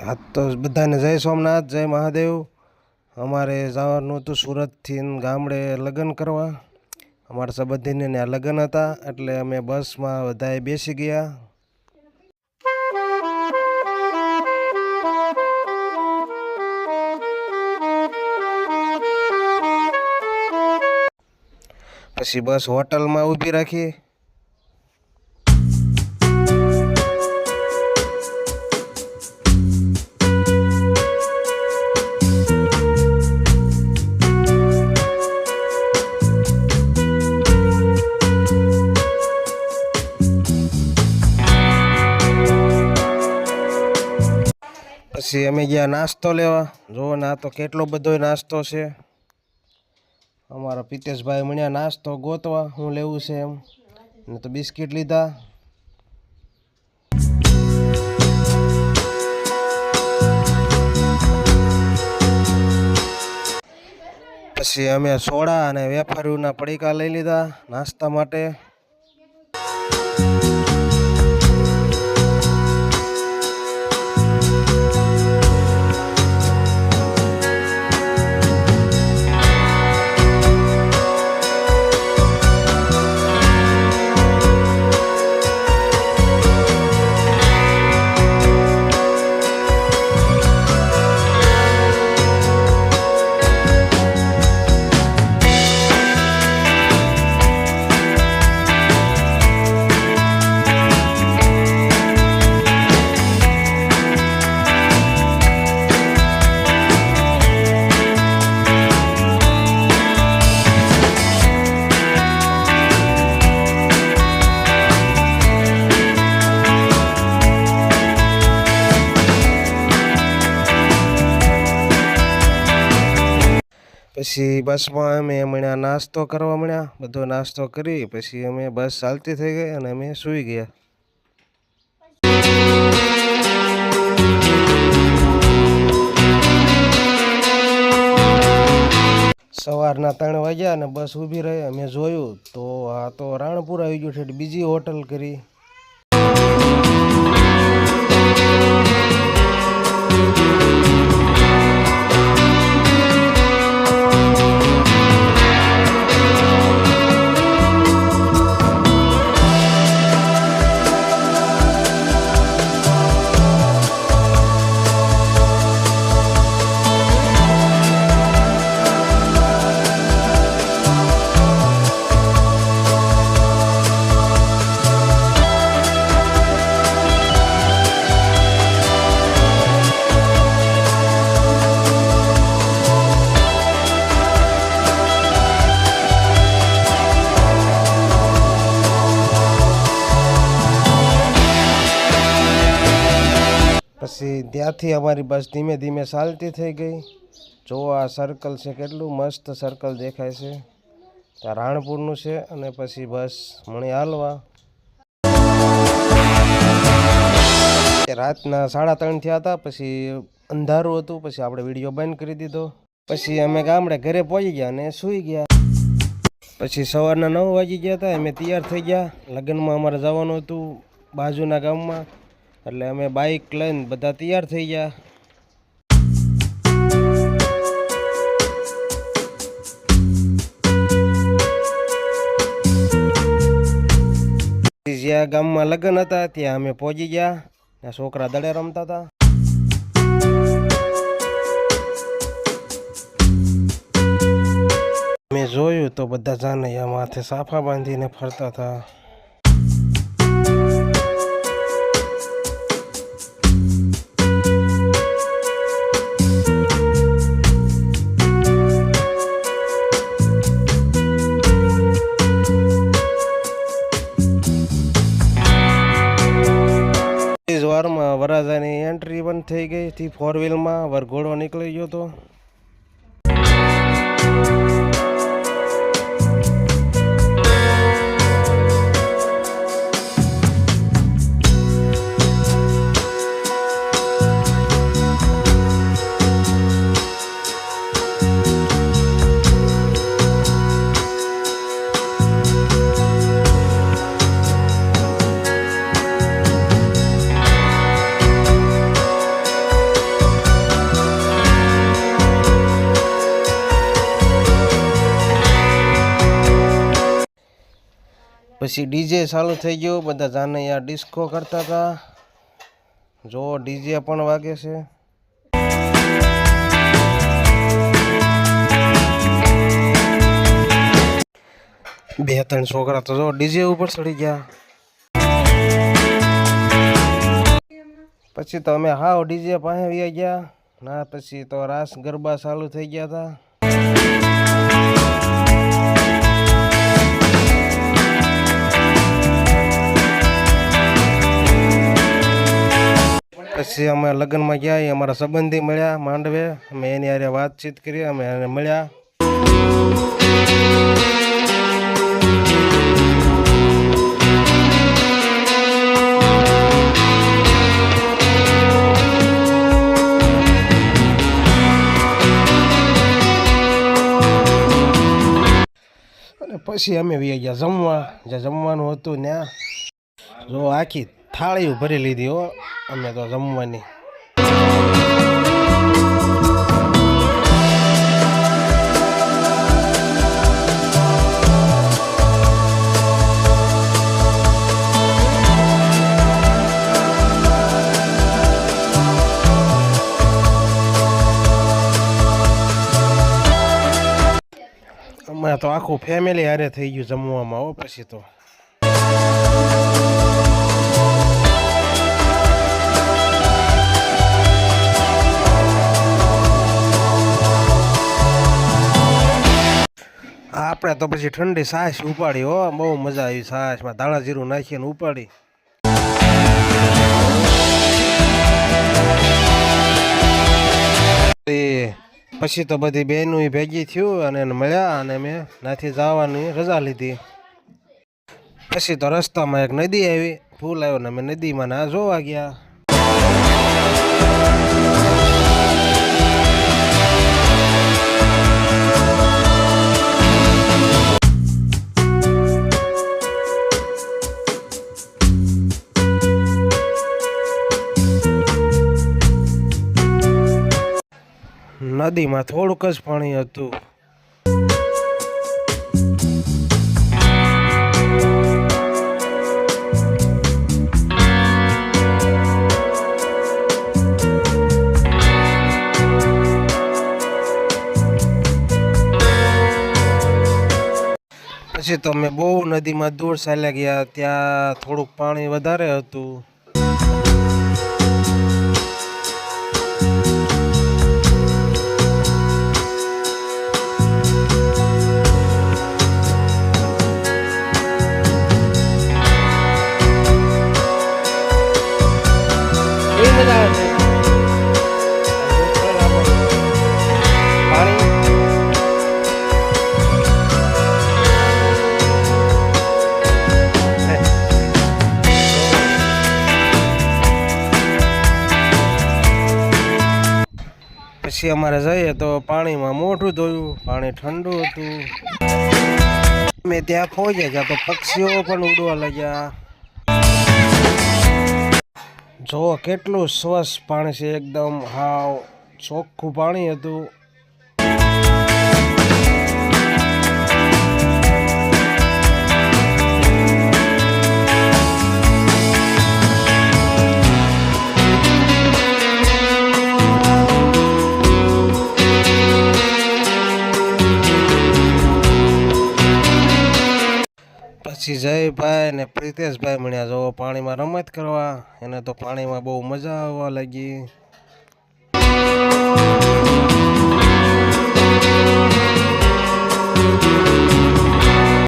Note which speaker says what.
Speaker 1: હા, તો બધાને જય સોમનાથ, જય મહાદેવ. અમારે જવાનું હતું સુરતથી ગામડે લગ્ન કરવા. અમારા સંબંધીને ત્યાં લગ્ન હતા, એટલે અમે બસમાં બધાએ બેસી ગયા. પછી બસ હોટલમાં ઊભી રાખી. પછી અમે ગયા નાસ્તો લેવા. જુઓ ને આ તો કેટલો બધો નાસ્તો છે. અમારા પિતેશભાઈ મળ્યા નાસ્તો ગોતવા, હું લેવું છે એમ. ને તો બિસ્કિટ લીધા. પછી અમે સોડા અને વેફારીના પડીકા લઈ લીધા નાસ્તા માટે. પછી બસમાં અમે મળ્યા નાસ્તો કરવા મળ્યા, બધો નાસ્તો કરી, પછી અમે બસ ચાલતી થઈ ગઈ અને અમે સૂઈ ગયા. સવારના ત્રણ વાગ્યા અને બસ ઊભી રહી, અમે જોયું તો આ તો રાણપુર આવી ગયું છે બીજી હોટલ કરી. પછી ત્યાંથી અમારી બસ ધીમે ધીમે ચાલતી થઈ ગઈ. જો આ સર્કલ છે, કેટલું મસ્ત સર્કલ દેખાય છે. ત્યાં રાણપુરનું છે અને પછી બસ મણી હાલવા. રાતના સાડા ત્રણ થયા હતા, પછી અંધારું હતું, પછી આપણે વીડિયો બંધ કરી દીધો. પછી અમે ગામડે ઘરે પહોંચી ગયા અને સૂઈ ગયા. પછી સવારના નવ વાગી ગયા હતા, અમે તૈયાર થઈ ગયા. લગ્નમાં અમારે જવાનું હતું બાજુના ગામમાં. એટલે અમે બાઇક લઈને બધા તૈયાર થઈ ગયા. જ્યાં ગામમાં લગ્ન હતા, ત્યાં અમે પહોંચી ગયા. ત્યાં છોકરા દડે રમતા હતા. મેં જોયું તો બધા જાનૈયા માથે સાફા બાંધીને ફરતા હતા. વરાજાની એન્ટ્રી બંધ થઈ ગઈ. હતી ફોર વ્હીલમાં વરઘોડો નીકળી ગયો હતો પછી ડીજે ચાલુ થઈ ગયું, બધા જાનૈયા ડિસ્કો કરતા હતા. જો ડીજે પણ વાગે છે. બે ત્રણ છોકરા તો જો ડીજે ઉપર ચડી ગયા. પછી તો અમે હાવ ડીજે પાસે ગયા. ના, પછી તો રાસ ગરબા ચાલુ થઈ ગયા હતા. પછી અમે લગ્નમાં ગયા, એ અમારા સંબંધી મળ્યા, માંડવે. અમે એની હારે વાતચીત કરી, અમે એને મળ્યા. પછી અમે વી ગયા જમવા. જે જમવાનું હતું ત્યાં. જો આખી થાળીઓ ભરી લીધી હો. અમે તો જમવાની. અમે તો આખું ફેમિલી હારે થઈ ગયું જમવામાં હો પછી તો. આપણે તો પછી ઠંડી છાશ ઉપાડી, હો. બહુ મજા આવી છાશમાં ધાણા જીરું નાખીને ઉપાડી. પછી તો બધી બહેનો ભેગી થયું અને મળ્યા અને મેં નાથી જવાની રજા લીધી. પછી તો રસ્તામાં એક નદી આવી. ફૂલ આવ્યો ને અમે નદીમાં ના જોવા ગયા. નદીમાં થોડુંક જ પાણી હતું. પછી તો અમે બહુ નદીમાં દૂર ચાલ્યા ગયા, ત્યાં થોડુંક પાણી વધારે હતું. પાણી? પછી અમારે જઈએ તો પાણીમાં મોઢું ધોયું, પાણી ઠંડુ હતું. અમે ત્યાં પહોંચ્યા ગયા, તો પક્ષીઓ પણ ઉડવા લાગ્યા. જો કેટલું સ્વચ્છ પાણી છે એકદમ હાવ ચોખ્ખું પાણી હતું. પછી જયભાઈ ને પ્રિતેશભાઈ મળ્યા. જો પાણીમાં રમત કરવા, એને તો પાણીમાં બહુ મજા આવવા લાગી.